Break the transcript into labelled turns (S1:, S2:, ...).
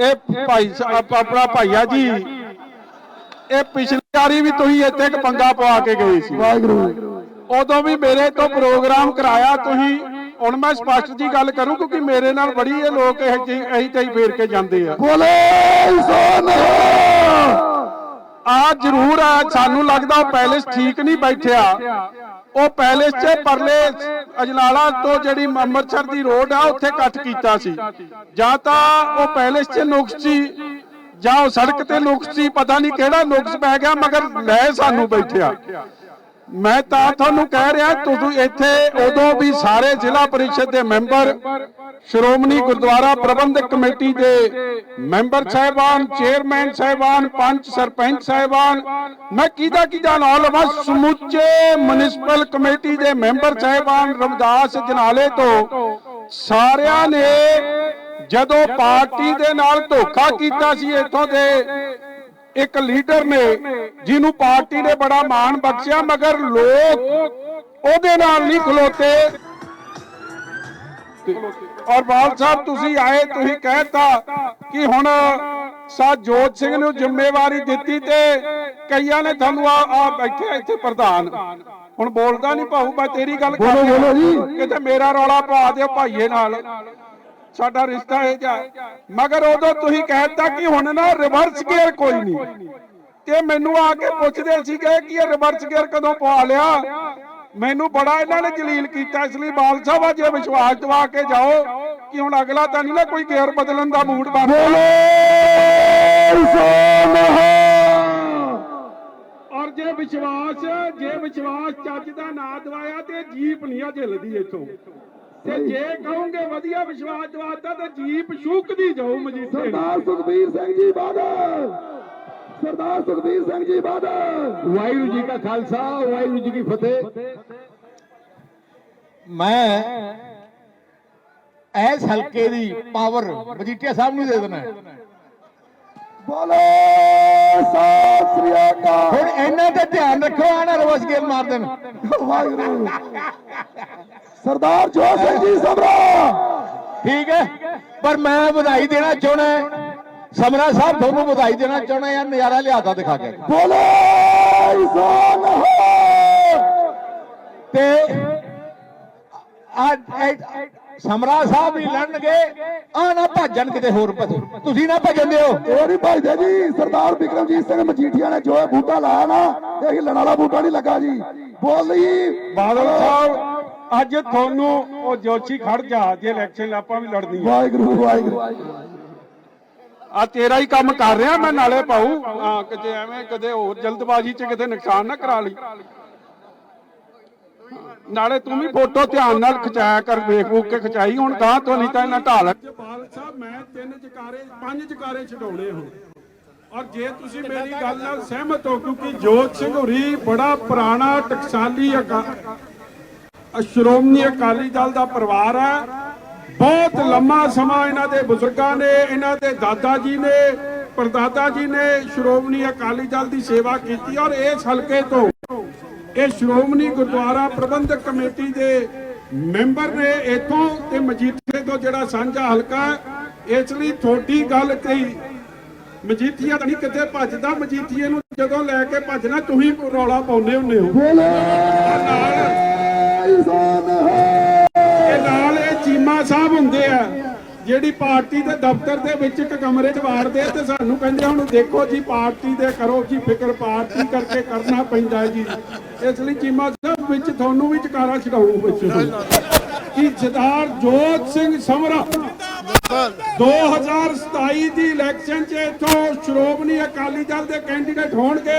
S1: ਇਹ ਭਾਈ ਆਪਣਾ ਭਾਈਆ ਜੀ। ਇਹ ਪਿਛਲੀ ਵਾਰੀ ਵੀ ਤੁਸੀਂ ਇੱਥੇ ਇੱਕ ਪੰਗਾ ਪਵਾ ਕੇ ਗਏ ਸੀ।
S2: ਵਾਹਿਗੁਰੂ।
S1: ਉਦੋਂ ਵੀ ਮੇਰੇ ਤੋਂ ਪ੍ਰੋਗਰਾਮ ਕਰਾਇਆ ਤੁਸੀਂ। ਹੁਣ ਮੈਂ ਸਪਸ਼ਟ ਜੀ ਗੱਲ ਕਰੂੰ ਕਿਉਂਕਿ ਮੇਰੇ ਨਾਲ ਬੜੀ ਇਹ ਲੋਕ ਇਹ ਇਹੀ ਤੇ ਫੇਰ ਕੇ ਜਾਂਦੇ ਆ।
S2: ਬੋਲੇ ਸੋਨਾ
S1: ਆ ਜ਼ਰੂਰ ਆ ਸਾਨੂੰ ਲੱਗਦਾ ਪੈਲੇਸ ਠੀਕ ਨਹੀਂ ਬੈਠਿਆ। ਉਹ ਪੈਲੇਸ 'ਚ ਪਰਲੇ ਅਜਨਾਲਾ ਤੋਂ ਜਿਹੜੀ ਅੰਮ੍ਰਿਤਸਰ ਦੀ ਰੋਡ ਆ ਉੱਥੇ ਕੱਟ ਕੀਤਾ ਸੀ। ਜਾਂ ਤਾਂ ਉਹ ਪੈਲੇਸ 'ਚ ਨੁਕਸ ਸੀ ਜਾਂ ਉਹ ਸੜਕ ਤੇ ਨੁਕਸ ਸੀ ਪਤਾ ਨਹੀਂ ਕਿਹੜਾ ਨੁਕਸ ਪੈ ਗਿਆ ਮਗਰ ਲੈ ਸਾਨੂੰ ਬੈਠਿਆ। ਮੈਂ ਤਾਂ ਤੁਹਾਨੂੰ ਕਹਿ ਰਿਹਾ ਤੁਸੀਂ ਇੱਥੇ ਉਦੋਂ ਵੀ ਸਾਰੇ ਜ਼ਿਲ੍ਹਾ ਪਰਿਸ਼ਦ ਦੇ ਮੈਂਬਰ ਸ਼੍ਰੋਮਣੀ ਗੁਰਦੁਆਰਾ ਪ੍ਰਬੰਧਕ ਕਮੇਟੀ ਦੇ ਮੈਂਬਰ ਸਾਹਿਬਾਨ ਚੇਅਰਮੈਨ ਸਾਹਿਬਾਨ ਪੰਚ ਸਰਪੰਚ ਸਾਹਿਬਾਨ। ਮੈਂ ਕਿਹਦਾ ਕਿਹਦਾ ਨਾਮ ਲਵਾਂ ਸਮੁੱਚੇ ਮਿਊਨਿਸਪਲ ਕਮੇਟੀ ਦੇ ਮੈਂਬਰ ਸਾਹਿਬਾਨ ਰਮਦਾਸ ਜਨਾਲੇ ਤੋਂ ਸਾਰਿਆਂ ਨੇ ਜਦੋਂ ਪਾਰਟੀ ਦੇ ਨਾਲ ਧੋਖਾ ਕੀਤਾ ਸੀ ਇੱਥੋਂ ਦੇ ਇੱਕ ਲੀਡਰ ਨੇ ਜਿਹਨੂੰ ਪਾਰਟੀ ਨੇ ਬੜਾ ਮਾਣ ਬਖਸ਼ਿਆ ਮਗਰ ਲੋਕ ਉਹਦੇ ਨਾਲ ਨਹੀਂ ਖਲੋਤੇ। ਔਰ ਬਾਲ ਸਾਹਿਬ ਤੁਸੀਂ ਆਏ ਤੁਸੀਂ ਕਹਿਤਾ ਕਿ ਹੁਣ ਸਾ ਜੋਤ ਸਿੰਘ ਨੂੰ ਜ਼ਿੰਮੇਵਾਰੀ ਦਿੱਤੀ ਤੇ ਕਈਆਂ ਨੇ ਤੁਹਾਨੂੰ ਆ ਆ ਬੈਠੇ ਇੱਥੇ ਪ੍ਰਧਾਨ। ਹੁਣ ਬੋਲਦਾ ਨਹੀਂ ਭਾਊ ਮੈਂ ਤੇਰੀ ਗੱਲ ਕਰ ਰਿਹਾ। ਕਿਤੇ ਮੇਰਾ ਰੌਲਾ ਪਾ ਦਿਓ ਭਾਈਏ ਨਾਲ। ਸਾਡਾ ਰਿਸ਼ਤਾ ਇਹ ਜਾ ਮਗਰ ਉਦੋਂ ਤੁਸੀਂ ਕਹਿਤਾ ਕਿ ਹੁਣ ਨਾ ਰਿਵਰਸ ਗੇਅਰ ਕੋਈ ਨਹੀਂ। ਤੇ ਮੈਨੂੰ ਆ ਕੇ ਪੁੱਛਦੇ ਸੀਗੇ ਕਿ ਇਹ ਰਿਵਰਸ ਗੇਅਰ ਕਦੋਂ ਪਵਾ ਲਿਆ? ਮੈਨੂੰ ਬੜਾ ਇਹਨਾਂ ਨੇ ਜਲੀਲ ਕੀਤਾ ਇਸ ਲਈ ਬਾਲ ਸਾਹਿਬ ਆ ਜੇ ਵਿਸ਼ਵਾਸ ਦਵਾ ਕੇ ਜਾਓ ਕਿ ਹੁਣ ਅਗਲਾ ਤਾਂ ਨਹੀਂ ਨਾ ਕੋਈ ਗੇਅਰ ਬਦਲਣ ਦਾ ਮੂਡ ਬਣ ਔਰ ਜੇ ਵਿਸ਼ਵਾਸ ਜੇ ਵਿਸ਼ਵਾਸ ਚੱਜ ਦਾ ਨਾ ਦਵਾਇਆ ਤੇ ਜੀਪ ਨਹੀਂ ਆ ਝਿਲਦੀ ਇੱਥੋਂ। ਤੇ ਜੇ ਕਹੋਗੇ ਵਧੀਆ ਵਿਸ਼ਵਾਸ ਦਵਾਤਾ ਤੇ ਜੀਪ ਸ਼ੂਕਦੀ ਜਾਓ ਮਜੀਠੇ।
S2: ਸਰਦਾਰ ਸੁਖਬੀਰ ਸਿੰਘ ਜੀ ਬਾਦਲ। ਸਰਦਾਰ ਸੁਖਬੀਰ ਸਿੰਘ ਜੀ ਬਾਦਲ।
S3: ਵਾਹਿਗੁਰੂ ਜੀ ਕਾ ਖਾਲਸਾ ਵਾਹਿਗੁਰੂ ਜੀ ਕੀ ਫਤਿਹ। ਮੈਂ ਐਸ ਹਲਕੇ ਦੀ ਪਾਵਰ ਮਜੀਠੀਆ ਸਾਹਿਬ ਨੂੰ ਦੇ ਦੇਣਾ।
S2: ਬੋਲੇ ਸਤਿ ਸ੍ਰੀ ਅਕਾਲ।
S3: ਹੁਣ ਇਹਨਾਂ ਤੇ ਧਿਆਨ ਰੱਖੋ ਆਣਾ ਰਵਸ ਗੇਮ ਮਾਰ ਦੇਣ
S2: ਵਾਹਿਗੁਰੂ। ਸਰਦਾਰ ਜੋਤ ਸਿੰਘ ਜੀ ਸਮਰਾ।
S3: ਠੀਕ ਹੈ ਪਰ ਮੈਂ ਵਧਾਈ ਦੇਣਾ ਚਾਹਣਾ। ਸਮਰਾ ਸਾਹਿਬ ਤੁਹਾਨੂੰ ਵਧਾਈ ਦੇਣਾ ਚਾਹਣਾ ਯਾਰ ਨਜ਼ਾਰਾ ਲਿਆਦਾ ਦਿਖਾ ਕੇ।
S2: ਬੋਲੇ ਸੋਨਾ
S3: ਤੇ ਆ ਸਮਰਾ ਸਾਹਿਬ ਵੀ ਲੜਨਗੇ ਆ ਨਾ ਭੱਜਣ ਕਿਤੇ ਹੋਰ ਪਾਸੇ ਤੁਸੀਂ ਨਾ ਭੱਜਣ ਦਿਓ।
S2: ਉਹ ਨਹੀਂ ਭਾਈਦੇ ਜੀ ਸਰਦਾਰ ਵਿਕਰਮਜੀਤ ਸਿੰਘ ਮਜੀਠੀਆ ਨੇ ਜੋ ਬੂਟਾ ਲਾਇਆ ਨਾ ਇਹ ਹਿੱਲਣ ਵਾਲਾ ਬੂਟਾ ਨਹੀਂ ਲੱਗਾ ਜੀ। ਬੋਲੀ
S1: ਬਾਦਲ ਸਾਹਿਬ ਅੱਜ ਤੁਹਾਨੂੰ ਉਹ ਜੋਸ਼ੀ ਖੜ ਜਾ ਜੇ ਇਲੈਕਸ਼ਨ ਆਪਾਂ ਵੀ ਲੜਨੀ ਆ।
S2: ਵਾਹਿਗੁਰੂ ਵਾਹਿਗੁਰੂ।
S1: ਆ ਤੇਰਾ ਹੀ ਕੰਮ ਕਰ ਰਿਹਾ ਮੈਂ ਨਾਲੇ ਪਾਉ ਹਾਂ ਕਿਤੇ ਐਵੇਂ ਕਦੇ ਹੋਰ ਜਲਦਬਾਜ਼ੀ 'ਚ ਕਿਤੇ ਨੁਕਸਾਨ ਨਾ ਕਰਾ ਲਈ। ਨਾਲੇ ਤੂੰ ਵੀ ਫੋਟੋ ਧਿਆਨ ਨਾਲ ਖਿਚਾਇਆ ਕਰ ਵੇਖ ਕੇ ਖਿਚਾਈ। ਹੁਣ ਤਾਂ ਤੋਂ ਨਹੀਂ ਤਾਂ ਇਹਨਾਂ ਢਾਲ। ਜਪਾਲ ਸਾਹਿਬ ਮੈਂ ਤਿੰਨ ਜਕਾਰੇ ਪੰਜ ਜਕਾਰੇ ਛਡਾਉਣੇ ਹੁਣ। ਔਰ ਜੇ ਤੁਸੀਂ ਮੇਰੀ ਗੱਲ ਨਾਲ ਸਹਿਮਤ ਹੋ ਕਿਉਂਕਿ ਜੋਤ ਸਿੰਘ ਹੁਰੀ ਬੜਾ ਪੁਰਾਣਾ ਟਕਸਾਲੀ ਸ਼੍ਰੋਮਣੀ ਅਕਾਲੀ ਦਲ ਦਾ ਪਰਿਵਾਰ ਹੈ। ਬਹੁਤ ਲੰਮਾ ਸਮਾਂ ਇਹਨਾਂ ਦੇ ਬਜ਼ੁਰਗਾਂ ਨੇ ਇਹਨਾਂ ਦੇ ਦਾਦਾ ਜੀ ਨੇ ਪਰਦਾਦਾ ਜੀ ਨੇ ਸ਼੍ਰੋਮਣੀ ਅਕਾਲੀ ਦਲ ਦੀ ਸੇਵਾ ਕੀਤੀ ਔਰ ਇਸ ਹਲਕੇ ਤੋਂ ਇਹ ਸ਼੍ਰੋਮਣੀ ਗੁਰਦੁਆਰਾ ਪ੍ਰਬੰਧਕ ਕਮੇਟੀ ਦੇ ਮੈਂਬਰ ਨੇ ਇਥੋਂ ਤੇ ਮਜੀਠੇ ਤੋਂ ਜਿਹੜਾ ਸਾਂਝਾ ਹਲਕਾ ਹੈ ਇਸ ਲਈ ਥੋੜੀ ਗੱਲ ਕਹੀ। ਮਜੀਠੀਆ ਤਾਂ ਨਹੀਂ ਕਿਤੇ ਭੱਜਦਾ ਮਜੀਠੀਏ ਨੂੰ ਜਦੋਂ ਲੈ ਕੇ ਭੱਜਣਾ ਤੁਸੀਂ ਰੌਲਾ ਪਾਉਂਦੇ ਹੁੰਦੇ ਹੋ। ਨਾਲ ਇਹ ਨਾਲ ਇਹ ਚੀਮਾ ਸਾਹਿਬ ਹੁੰਦੇ ਆ ਜਿਹੜੀ ਪਾਰਟੀ ਦੇ ਦਫ਼ਤਰ ਦੇ ਵਿੱਚ ਇੱਕ ਕਮਰੇ 'ਚ ਵਾੜਦੇ ਆ ਤੇ ਸਾਨੂੰ ਕਹਿੰਦੇ ਹੁਣ ਦੇਖੋ ਜੀ ਪਾਰਟੀ ਦੇ ਕਰੋ ਜੀ ਫਿਕਰ ਪਾਰਟੀ ਕਰਕੇ ਕਰਨਾ ਪੈਂਦਾ ਜੀ। ਇਸ ਲਈ ਚੀਮਾ ਸਾਹਿਬ ਵਿੱਚ ਤੁਹਾਨੂੰ ਵੀ ਚਕਾਰਾ ਛਡਾਉਂ ਵਿੱਚ ਕਿ ਸਰਦਾਰ ਜੋਤ ਸਿੰਘ ਸਮਰਾ 2027 ਦੀ ਇਲੈਕਸ਼ਨ 'ਚ ਇਥੋਂ ਸ਼੍ਰੋਮਣੀ ਅਕਾਲੀ ਦਲ ਦੇ ਕੈਂਡੀਡੇਟ ਹੋਣਗੇ।